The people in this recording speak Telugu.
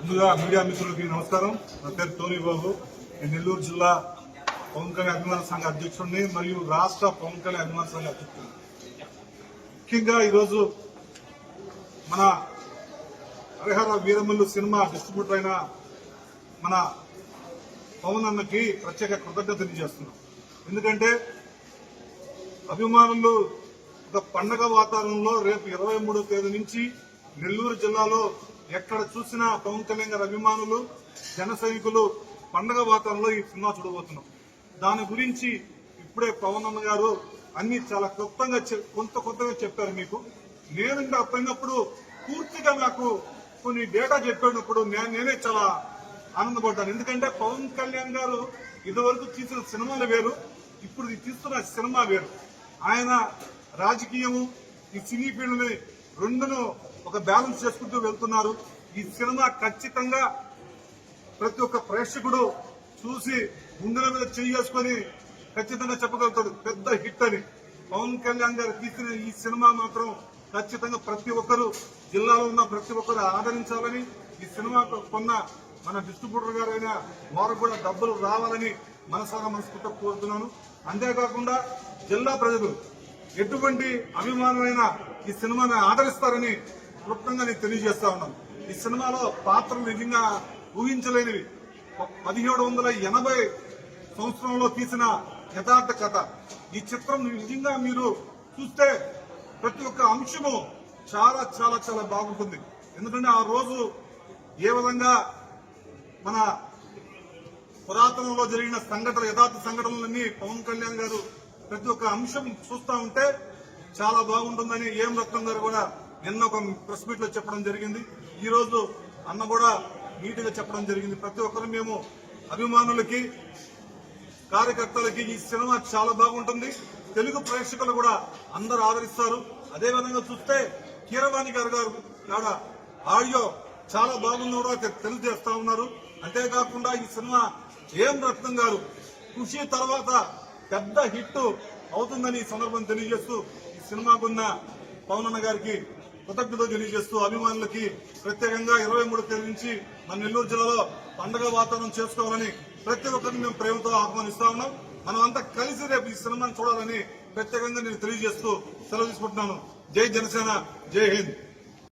ముందుగా మీడియా మిత్రులకి నమస్కారం. నా పేరు టోనీ బాబు. నేను నెల్లూరు జిల్లా పవన్ కళ్యాణ్ అభిమాన సంఘ అధ్యక్షుడిని మరియు రాష్ట్ర పవన్ కళ్యాణ్ అభిమాన సంఘ అధ్యక్షుడిని. ముఖ్యంగా ఈరోజు మన హరిహర వీరమల్లు సినిమా డిస్ట్రిబ్యూటర్ అయిన మన పవన్ అన్నకి ప్రత్యేక కృతజ్ఞత తెలియజేస్తున్నాం. ఎందుకంటే అభిమానులు ఒక పండగ వాతావరణంలో రేపు ఇరవై మూడో తేదీ నుంచి నెల్లూరు జిల్లాలో ఎక్కడ చూసినా పవన్ కళ్యాణ్ గారి అభిమానులు జన సైనికులు పండగ వాతావరణంలో ఈ సినిమా చూడబోతున్నాం. దాని గురించి ఇప్పుడే పవన్ అన్న గారు అన్ని చాలా క్లుప్తంగా కొంత కొత్తగా చెప్పారు మీకు. నేను ఇంకా పోయినప్పుడు పూర్తిగా నాకు కొన్ని డేటా చెప్పినప్పుడు నేనే చాలా ఆనందపడ్డాను. ఎందుకంటే పవన్ కళ్యాణ్ గారు ఇదివరకు తీసిన సినిమాలు వేరు ఇప్పుడు తీస్తున్న సినిమా వేరు. ఆయన రాజకీయము ఈ సినీ ఫీల్డ్ని రెండును ఒక బ్యాలెన్స్ చేసుకుంటూ వెళ్తున్నారు. ఈ సినిమా ఖచ్చితంగా ప్రతి ఒక్క ప్రేక్షకుడు చూసి గుండెల మీద చేసుకొని ఖచ్చితంగా చెప్పగలుగుతాడు. పెద్ద హిట్ అని. పవన్ కళ్యాణ్ గారు తీసిన ఈ సినిమా మాత్రం ఖచ్చితంగా ప్రతి ఒక్కరు జిల్లాలో ఉన్న ప్రతి ఒక్కరు ఆదరించాలని ఈ సినిమా కొన్న మన డిస్ట్రిబ్యూటర్ గారైన వారు కూడా డబ్బులు రావాలని మనసారా మనస్ఫూర్తిగా కోరుతున్నాను. అంతేకాకుండా జిల్లా ప్రజలు ఎటువంటి అభిమానమైన ఈ సినిమాని ఆదరిస్తారని క్లుప్తంగా నేను తెలియజేస్తా ఉన్నాను. ఈ సినిమాలో పాత్రలు నిజంగా ఊహించలేనివి. పదిహేడు వందల ఎనభై సంవత్సరంలో తీసిన యథార్థ కథ. ఈ చిత్రం నిజంగా మీరు చూస్తే ప్రతి ఒక్క అంశము చాలా చాలా చాలా బాగుంటుంది. ఎందుకంటే ఆ రోజు ఏ విధంగా మన పురాతనంలో జరిగిన సంఘటన యథార్థ సంఘటనలన్నీ పవన్ కళ్యాణ్ గారు ప్రతి ఒక్క అంశం చూస్తూ ఉంటే చాలా బాగుంటుందని ఏం రత్నం గారు కూడా నిన్న ఒక ప్రెస్ మీట్లో చెప్పడం జరిగింది. ఈ రోజు అన్న కూడా నీట్గా చెప్పడం జరిగింది. ప్రతి ఒక్కరు మేము అభిమానులకి కార్యకర్తలకి ఈ సినిమా చాలా బాగుంటుంది. తెలుగు ప్రేక్షకులు కూడా అందరూ ఆదరిస్తారు. అదే విధంగా చూస్తే కీరవాణి గారు గారు కాడ ఆడియో చాలా బాగుంది కూడా తెలియజేస్తా ఉన్నారు. అంతేకాకుండా ఈ సినిమా ఏం రత్నం గారు కృషి తర్వాత పెద్ద హిట్ అవుతుందని ఈ సందర్భం తెలియజేస్తూ ఈ సినిమాకున్న పవన్ అన్న గారికి కృతజ్ఞతలు తెలియజేస్తూ అభిమానులకి ప్రత్యేకంగా ఇరవై మూడు తేదీ నుంచి మన నెల్లూరు జిల్లాలో పండగ వాతావరణం చేసుకోవాలని ప్రతి ఒక్కరిని మేము ప్రేమతో ఆహ్వానిస్తా ఉన్నాం. మనం అంతా కలిసి రేపు ఈ సినిమాని చూడాలని ప్రత్యేకంగా నేను తెలియజేస్తూ సెలవు తీసుకుంటున్నాను. జై జనసేన జై హింద్.